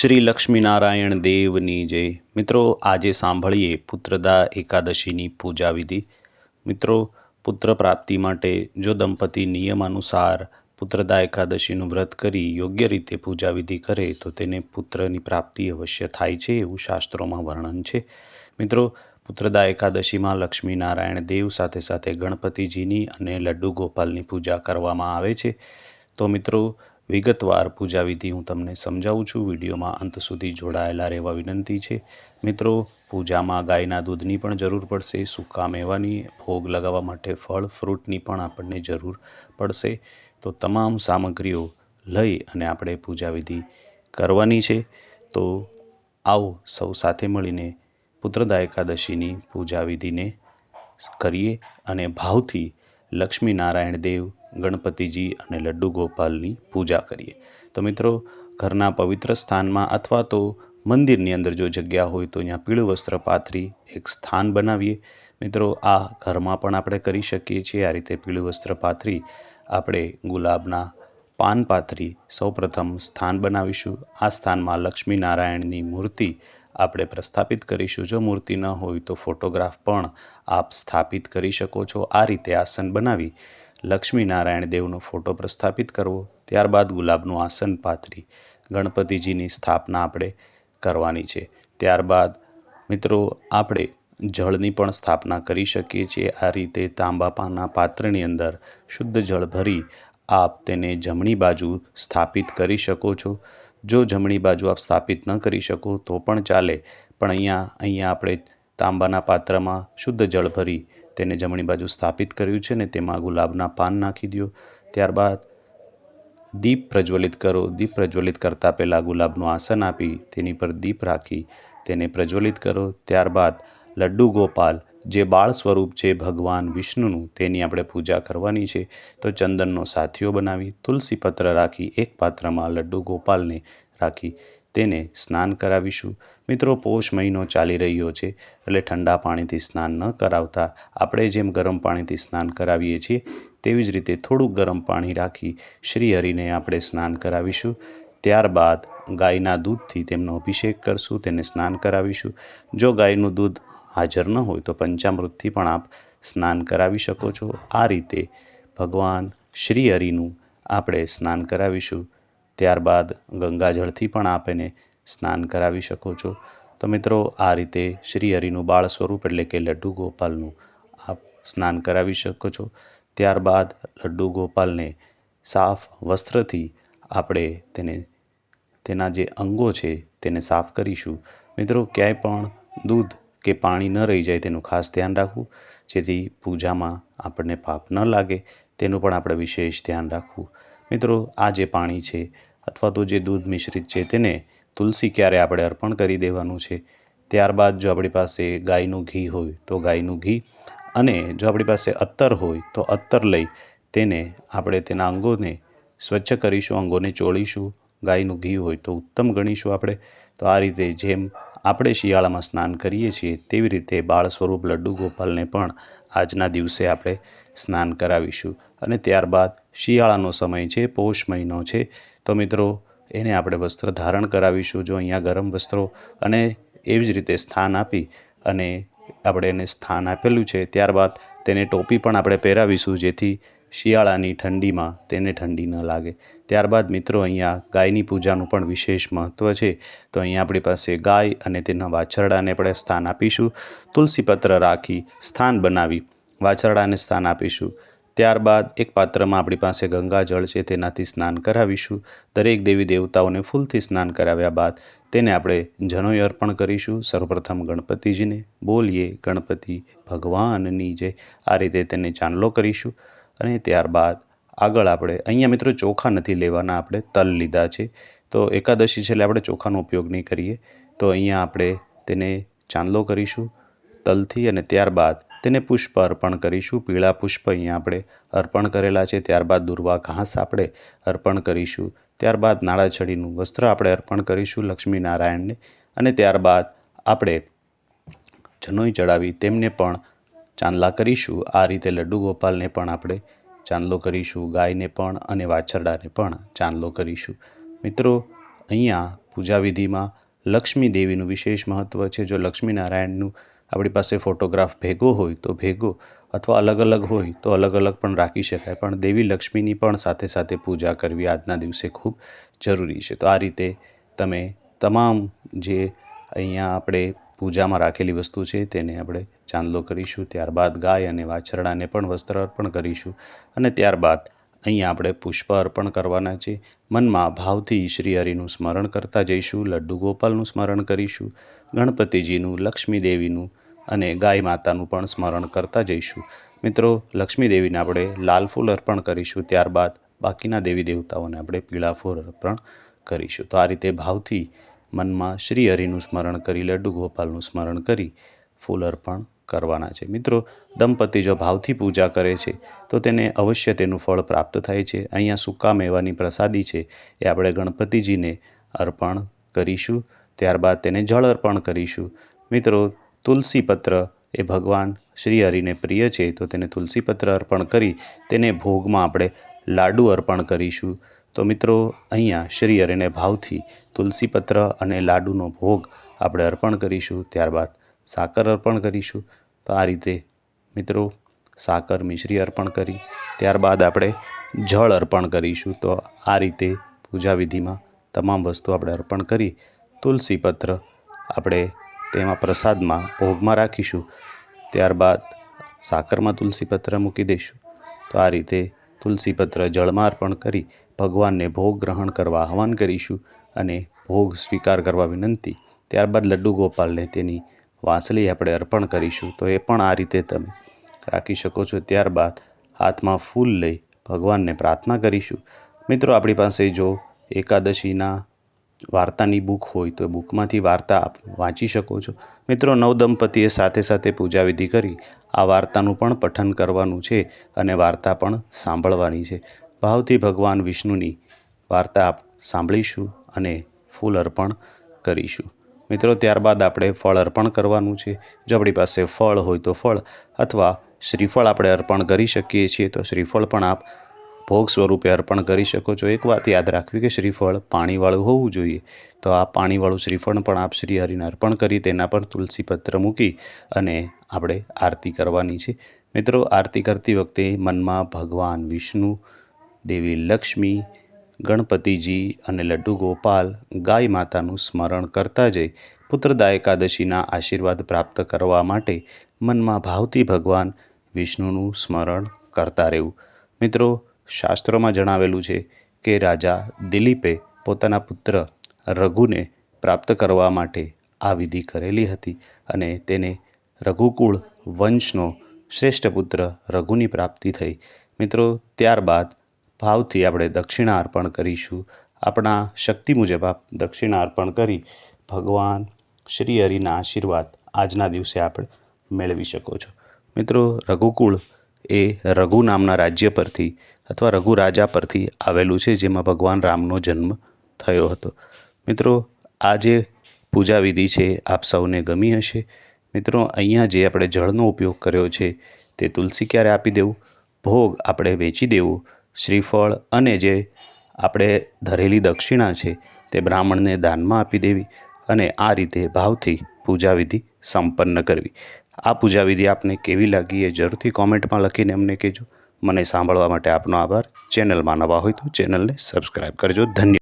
શ્રી લક્ષ્મીનારાયણ દેવની જય. મિત્રો, આજે સાંભળીએ પુત્રદા એકાદશીની પૂજા વિધિ. મિત્રો, પુત્ર પ્રાપ્તિ માટે જો દંપતી નિયમાનુસાર પુત્રદા એકાદશીનું વ્રત કરી યોગ્ય રીતે પૂજા વિધિ કરે, તો તેને પુત્રની પ્રાપ્તિ અવશ્ય થાય છે એવું શાસ્ત્રોમાં વર્ણન છે. મિત્રો, પુત્રદા એકાદશીમાં લક્ષ્મીનારાયણ દેવ સાથે સાથે ગણપતિજીની અને લડ્ડુ ગોપાલની પૂજા કરવામાં આવે છે. તો મિત્રો વિગતવાર પૂજા વિધિ હું તમને સમજાવું છું. વિડીયોમાં અંત સુધી જોડાયેલા રહેવા વિનંતી છે. મિત્રો, પૂજામાં ગાયના દૂધની પણ જરૂર પડશે, સૂકા મેવાની, ભોગ લગાવવા માટે ફળ, ફ્રૂટની પણ આપણને જરૂર પડશે. તો તમામ સામગ્રીઓ લઈ અને આપણે પૂજા વિધિ કરવાની છે. તો આવો સૌ સાથે મળીને પુત્રદા એકાદશીની પૂજા વિધિને કરીએ અને ભાવથી લક્ષ્મીનારાયણ દેવ ગણપતિજી અને લડ્ડુ ગોપાલની પૂજા કરીએ. તો મિત્રો, ઘરના પવિત્ર સ્થાનમાં અથવા તો મંદિરની અંદર જો જગ્યા હોય તો અહીંયા પીળું વસ્ત્ર પાથરી એક સ્થાન બનાવીએ. મિત્રો, આ ઘરમાં પણ આપણે કરી શકીએ છીએ. આ રીતે પીળું વસ્ત્ર પાથરી આપણે ગુલાબના પાન પાથરી સૌપ્રથમ સ્થાન બનાવીશું. આ સ્થાનમાં લક્ષ્મીનારાયણની મૂર્તિ આપણે પ્રસ્થાપિત કરીશું. જો મૂર્તિ ન હોય તો ફોટોગ્રાફ પણ આપ સ્થાપિત કરી શકો છો. આ રીતે આસન બનાવી લક્ષ્મીનારાયણ દેવનો ફોટો પ્રસ્થાપિત કરવો, ત્યારબાદ ગુલાબનું આસન પાથરી ગણપતિજીની સ્થાપના આપણે કરવાની છે. ત્યારબાદ મિત્રો, આપણે જળની પણ સ્થાપના કરી શકીએ છીએ. આ રીતે તાંબાપાના પાત્રની અંદર શુદ્ધ જળ ભરી આપ તેને જમણી બાજુ સ્થાપિત કરી શકો છો. જો જમણી બાજુ આપ સ્થાપિત ન કરી શકો, તો પણ ચાલે. પણ અહીંયા અહીંયા આપણે તાંબાના પાત્રમાં શુદ્ધ જળ ભરી તેને જમણી બાજુ સ્થાપિત કર્યું છે ને તેમાં ગુલાબના પાન નાખી દો ત્યારબાદ દીપ પ્રજ્વલિત કરો. દીપ પ્રજ્વલિત કરતાં પહેલાં ગુલાબનું આસન આપી તેની પર દીપ રાખી તેને પ્રજ્વલિત કરો. ત્યારબાદ લડ્ડુ ગોપાલ, જે બાળ સ્વરૂપ છે ભગવાન વિષ્ણુનું, તેની આપણે પૂજા કરવાની છે. તો ચંદનનો સાથીઓ બનાવી તુલસી પત્ર રાખી એક પાત્રમાં લડ્ડુ ગોપાલને રાખી તેને સ્નાન કરાવીશું. મિત્રો, પોષ મહિનો ચાલી રહ્યો છે એટલે ઠંડા પાણીથી સ્નાન ન કરાવતા આપણે જેમ ગરમ પાણીથી સ્નાન કરાવીએ છીએ, તેવી જ રીતે થોડુંક ગરમ પાણી રાખી શ્રી હરિને આપણે સ્નાન કરાવીશું. ત્યારબાદ ગાયના દૂધથી તેમનો અભિષેક કરશું, તેને સ્નાન કરાવીશું. જો ગાયનું દૂધ હાજર ન હોય તો પંચામૃતથી પણ આપ સ્નાન કરાવી શકો છો. આ રીતે ભગવાન શ્રી હરિનું આપણે સ્નાન કરાવીશું. ત્યારબાદ ગંગાજળથી પણ આપ એને સ્નાન કરાવી શકો છો. તો મિત્રો, આ રીતે શ્રી હરિનું બાળ સ્વરૂપ એટલે કે લડ્ડુ ગોપાલનું આપ સ્નાન કરાવી શકો છો. ત્યારબાદ લડ્ડુ ગોપાલને સાફ વસ્ત્રથી આપણે તેને, તેના જે અંગો છે તેને સાફ કરીશું. મિત્રો, ક્યાંય પણ દૂધ કે પાણી ન રહી જાય તેનું ખાસ ધ્યાન રાખવું. જેથી પૂજામાં આપણને પાપ ન લાગે, તેનું પણ આપણે વિશેષ ધ્યાન રાખવું. મિત્રો, આ જે પાણી છે અથવા તો જે દૂધ મિશ્રિત છે તેને તુલસી ક્યારે આપણે અર્પણ કરી દેવાનું છે? ત્યારબાદ જો આપણી પાસે ગાયનું ઘી હોય તો ગાયનું ઘી અને જો આપણી પાસે અત્તર હોય તો અત્તર લઈ તેને આપણે તેના અંગોને સ્વચ્છ કરીશું, અંગોને ચોળીશું. ગાયનું ઘી હોય તો ઉત્તમ ગણીશું આપણે. તો આ રીતે જેમ આપણે શિયાળામાં સ્નાન કરીએ છીએ, તેવી રીતે બાળ સ્વરૂપ લડ્ડુ ગોપાલને પણ આજના દિવસે આપણે સ્નાન કરાવીશું. અને ત્યારબાદ શિયાળાનો સમય છે, પોષ મહિનો છે. તો મિત્રો, એને આપણે વસ્ત્ર ધારણ કરાવીશું, જો અહીંયા ગરમ વસ્ત્રો અને એવી જ રીતે સ્થાન આપી અને આપણે એને સ્થાન આપેલું છે. ત્યારબાદ તેને ટોપી પણ આપણે પહેરાવીશું, જેથી શિયાળાની ઠંડીમાં તેને ઠંડી ન લાગે. ત્યારબાદ મિત્રો, અહીંયા ગાયની પૂજાનું પણ વિશેષ મહત્ત્વ છે. તો અહીંયા આપણી પાસે ગાય અને તેના વાછરડાને આપણે સ્થાન આપીશું. તુલસી પત્ર રાખી સ્થાન બનાવી વાછરડાને સ્થાન આપીશું. ત્યારબાદ એક પાત્રમાં આપણી પાસે ગંગાજળ છે, તેનાથી સ્નાન કરાવીશું. દરેક દેવી દેવતાઓને ફૂલથી સ્નાન કરાવ્યા બાદ તેને આપણે જનોય અર્પણ કરીશું. સર્વપ્રથમ ગણપતિજીને બોલીએ, ગણપતિ ભગવાનની જય. આ રીતે તેને ચાંદલો કરીશું અને ત્યારબાદ આગળ આપણે, અહીંયા મિત્રો ચોખા નથી લેવાના, આપણે તલ લીધા છે. તો એકાદશી છે એટલે આપણે ચોખાનો ઉપયોગ નહીં કરીએ. તો અહીંયા આપણે તેને ચાંદલો કરીશું. તલથી અને ત્યારબાદ તેને પુષ્પ અર્પણ કરીશું. પીળા પુષ્પ અહીંયા આપણે અર્પણ કરેલા છે. ત્યારબાદ દુર્વા ઘાસ આપણે અર્પણ કરીશું. ત્યારબાદ નાળાછડીનું વસ્ત્ર આપણે અર્પણ કરીશું લક્ષ્મીનારાયણને. અને ત્યારબાદ આપણે જનોઈ ચડાવી તેમને પણ ચાંદલા કરીશું. આ રીતે લડ્ડુ ગોપાલને પણ આપણે ચાંદલો કરીશું. ગાયને પણ અને વાછરડાને પણ ચાંદલો કરીશું. મિત્રો, અહીંયા પૂજા વિધિમાં લક્ષ્મી દેવીનું વિશેષ મહત્ત્વ છે. જો લક્ષ્મીનારાયણનું આપણી પાસે ફોટોગ્રાફ ભેગો હોય તો ભેગો અથવા અલગ અલગ હોય તો અલગ અલગ પણ રાખી શકાય. પણ દેવી લક્ષ્મીની પણ સાથે સાથે પૂજા કરવી આજના દિવસે ખૂબ જરૂરી છે. તો આ રીતે તમે તમામ જે અહીંયા આપણે પૂજામાં રાખેલી વસ્તુ છે તેને આપણે ચાંદલો કરીશું, ત્યારબાદ ગાય અને વાછરડાને પણ વસ્ત્ર અર્પણ કરીશું અને ત્યારબાદ અહીંયા આપણે પુષ્પ અર્પણ કરવાના છે. મનમાં ભાવથી શ્રી હરિનું સ્મરણ કરતા જઈશું, લડ્ડુ ગોપાલનું સ્મરણ કરીશું, ગણપતિજીનું, લક્ષ્મી દેવીનું અને ગાય માતાનું પણ સ્મરણ કરતા જઈશું. મિત્રો, લક્ષ્મી દેવીને આપણે લાલ ફૂલ અર્પણ કરીશું. ત્યારબાદ બાકીના દેવી દેવતાઓને આપણે પીળા ફૂલ અર્પણ કરીશું. તો આ રીતે ભાવથી મનમાં શ્રી હરિનું સ્મરણ કરી, લડ્ડુ ગોપાલનું સ્મરણ કરી ફૂલ અર્પણ કરવાના છે. મિત્રો, દંપતી જો ભાવથી પૂજા કરે છે, તો તેને અવશ્ય તેનું ફળ પ્રાપ્ત થાય છે. અહીંયા સૂકા મેવાની પ્રસાદી છે, એ આપણે ગણપતિજીને અર્પણ કરીશું. ત્યારબાદ તેને જળ અર્પણ કરીશું. મિત્રો તુલસી પત્ર એ ભગવાન શ્રી હરિને પ્રિય છે, તો તેને તુલસીપત્ર અર્પણ કરી તેને ભોગમાં આપણે લાડુ અર્પણ કરીશું. તો મિત્રો, અહીંયા શ્રી હરિને ભાવથી તુલસીપત્ર અને લાડુનો ભોગ આપણે અર્પણ કરીશું. ત્યારબાદ સાકર અર્પણ કરીશું. તો આ રીતે મિત્રો, સાકર મિશ્રી અર્પણ કરી, ત્યારબાદ આપણે જળ અર્પણ કરીશું. તો આ રીતે પૂજા વિધિમાં તમામ વસ્તુ આપણે અર્પણ કરી તુલસી પત્ર આપણે તેમાં પ્રસાદમાં ભોગમાં રાખીશું, ત્યારબાદ સાકરમાં તુલસીપત્ર મૂકી દઈશું. તો આ રીતે તુલસીપત્ર જળમાં અર્પણ કરી ભગવાનને ભોગ ગ્રહણ કરવા આહવાન કરીશું અને ભોગ સ્વીકાર કરવા વિનંતી. ત્યારબાદ લડ્ડુ ગોપાલને તેની વાંસળી આપણે અર્પણ કરીશું. તો એ પણ આ રીતે તમે રાખી શકો છો. ત્યારબાદ હાથમાં ફૂલ લઈ ભગવાનને પ્રાર્થના કરીશું. મિત્રો, આપણી પાસે જો એકાદશીના વાર્તાની બુક હોય તો એ બુકમાંથી વાર્તા આપ વાંચી શકો છો. મિત્રો, નવદંપતીએ સાથે સાથે પૂજા વિધિ કરી. આ વાર્તાનું પણ પઠન કરવાનું છે અને વાર્તા પણ સાંભળવાની છે. ભાવથી ભગવાન વિષ્ણુની વાર્તા આપ સાંભળીશું અને ફૂલ અર્પણ કરીશું. મિત્રો, ત્યારબાદ આપણે ફળ અર્પણ કરવાનું છે. જો આપણી પાસે ફળ હોય તો ફળ અથવા શ્રીફળ આપણે અર્પણ કરી શકીએ છીએ તો શ્રીફળ પણ આપ ભોગ સ્વરૂપે અર્પણ કરી શકો છો. એક વાત યાદ રાખવી કે શ્રીફળ પાણીવાળું હોવું જોઈએ. તો આ પાણીવાળું શ્રીફળ પણ આપ શ્રી હરિને અર્પણ કરી તેના પર તુલસી પત્ર મૂકી અને આપણે આરતી કરવાની છે. મિત્રો, આરતી કરતી વખતે મનમાં ભગવાન વિષ્ણુ, દેવી લક્ષ્મી, ગણપતિજી અને લડ્ડુ ગોપાલ, ગાય માતાનું સ્મરણ કરતા જઈ પુત્રદા એકાદશીના આશીર્વાદ પ્રાપ્ત કરવા માટે મનમાં ભાવથી ભગવાન વિષ્ણુનું સ્મરણ કરતા રહેવું. મિત્રો શાસ્ત્રોમાં જણાવેલું છે કે રાજા દિલીપે પોતાના પુત્ર રઘુને પ્રાપ્ત કરવા માટે આ વિધિ કરેલી હતી અને તેને રઘુકુળ વંશનો શ્રેષ્ઠ પુત્ર રઘુની પ્રાપ્તિ થઈ. મિત્રો, ત્યારબાદ ભાવથી આપણે દક્ષિણા અર્પણ કરીશું. આપણા શક્તિ મુજબ આપ દક્ષિણા અર્પણ કરી ભગવાન શ્રી હરિના આશીર્વાદ આજના દિવસે આપણે મેળવી શકો છો. મિત્રો, રઘુકુળ એ રઘુ નામના રાજ્ય પરથી અથવા રઘુરાજા પરથી આવેલું છે, જેમાં ભગવાન રામનો જન્મ થયો હતો. મિત્રો, આ જે પૂજા વિધિ છે, આપ સૌને ગમી હશે. મિત્રો, અહીંયા જે આપણે જળનો ઉપયોગ કર્યો છે, તે તુલસી ક્યારે આપી દેવું? ભોગ આપણે વેચી દેવું. શ્રીફળ અને જે આપણે ધરેલી દક્ષિણા છે, તે બ્રાહ્મણને દાનમાં આપી દેવી અને આ રીતે ભાવથી પૂજા વિધિ સંપન્ન કરવી. આ પૂજા વિધિ આપને કેવી લાગી એ જરૂરથી કોમેન્ટમાં લખીને અમને કહેજો. મને સાંભળવા માટે આપનો આભાર. ચેનલમાં નવા હોય તો ચેનલને સબસ્ક્રાઈબ કરજો. ધન્યવાદ.